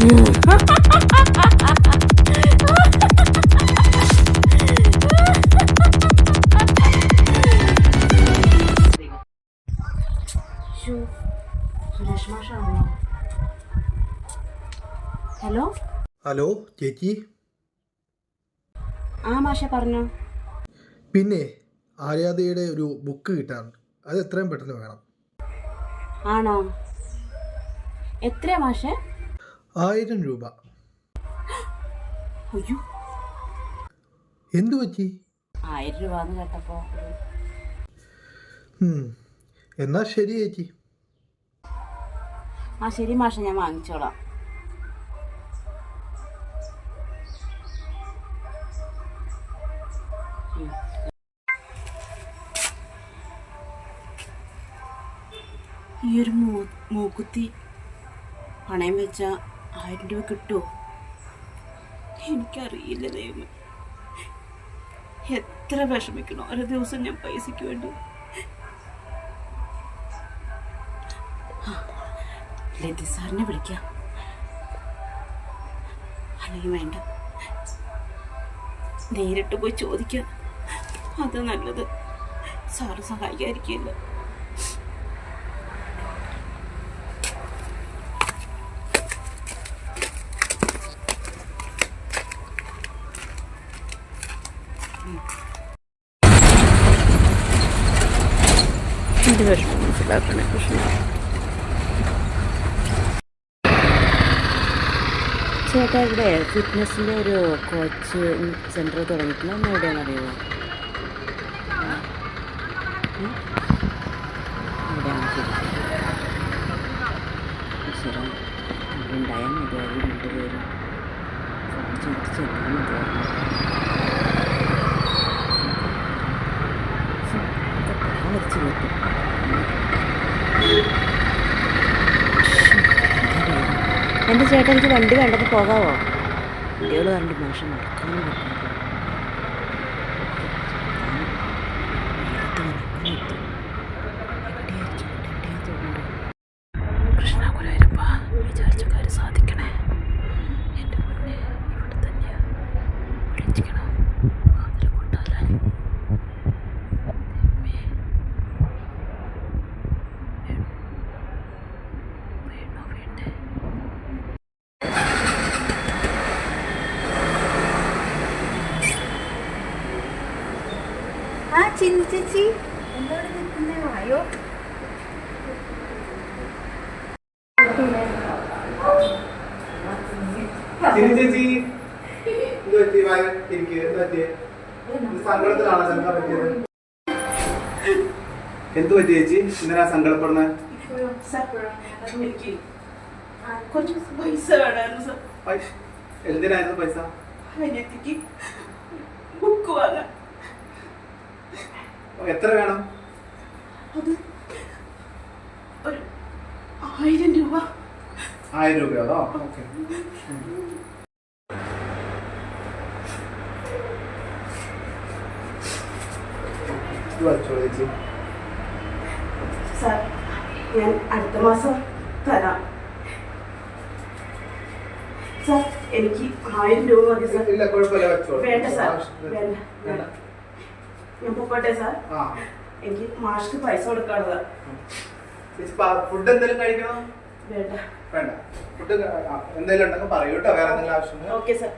Hello? Hello ചേച്ചി. ആ മാഷെ പറഞ്ഞോ. പിന്നെ ആര്യാദയുടെ ഒരു ബുക്ക് കിട്ടാറുണ്ട് അത് എത്രയും പെട്ടെന്ന് വേണം. ആണോ? എത്രയാ മാഷെ? ആയിരം രൂപ. അയ്യോ. എന്തു പറ്റി ആയിരം രൂപ എന്ന് കേട്ടപ്പോ ഒരു- എന്നാ ശരി ചേച്ചി. ആ ശരി മാഷ ഞാൻ വാങ്ങിച്ചോളാം. ഈ ഒരു മൂക്കുത്തി പണയം വെച്ച ആയിരം രൂപ കിട്ടുമോ എനിക്കറിയില്ല ദൈവം എത്ര വിഷമിക്കണോ? ഓരോ ദിവസം ഞാൻ പൈസയ്ക്ക് വേണ്ടി. ലതി സാറിനെ വിളിക്കാം. അല്ലെങ്കിൽ വേണ്ട. നേരിട്ട് പോയി ചോദിക്കാം. അത് നല്ലത്. സാറ് സഹായിക്കാതിരിക്കില്ല വിഷമം മനസ്സിലാക്കണേ വിഷമം ചേട്ടാ ഇവിടെ ഫിറ്റ്നസിന്റെ ഒരു കോച്ച് സെന്റർ തുടങ്ങിയിട്ടില്ല ഒന്ന് എവിടെയാണെന്ന് അറിയുമോ എവിടെയാണ് ശരി അവിടെ ഉണ്ടായാൽ മതിയായി രണ്ടുപേരും ചെന്നാൽ മതിയായിരുന്നു എന്റെ ചേട്ടൻ എനിക്ക് വണ്ടി വേണ്ടത് പോകാവോ? വണ്ടികൾ കണ്ട് മോശം കൃഷ്ണകുലവരപ്പ വിചാരിച്ച കാര്യം സാധിക്കണേ. എന്റെ മുന്നേ ഇവിടെ തന്നെയാണ് വിളിച്ചിക്കണം ചിന്തി ചേച്ചി എന്താണ് നിൽക്കുന്നേ? ചിരി ചേച്ചി എന്ത് പറ്റി? ചേച്ചി? എന്തിനാ സങ്കടപ്പെടുന്നത് എന്തിനായിരുന്നു പൈസ? എത്ര വേണം? അത് ഒരു ആയിരം രൂപ. ആയിരം രൂപയോ? ഓക്കെ. ചേച്ചി. സാർ ഞാൻ അടുത്ത മാസം തരാം. സാർ എനിക്ക് ആയിരം രൂപ മതി സാർ. ഇല്ല കുഴപ്പമില്ല വെച്ചോളൂ വേണ്ട സാർ. വേണ്ട. വേണ്ട. ഞാൻ പൊക്കോട്ടെ സാർ എനിക്ക് മാഷ്ക്ക് പൈസ കൊടുക്കാനുള്ളതാ. ഫുഡ് എന്തെങ്കിലും കഴിക്കണോ? വേണ്ട. വേണ്ട. ഫുഡ് എന്തെങ്കിലും ഉണ്ടെങ്കിൽ പറയൂട്ടോ വേറെ എന്തെങ്കിലും ആവശ്യം ഓക്കെ സാർ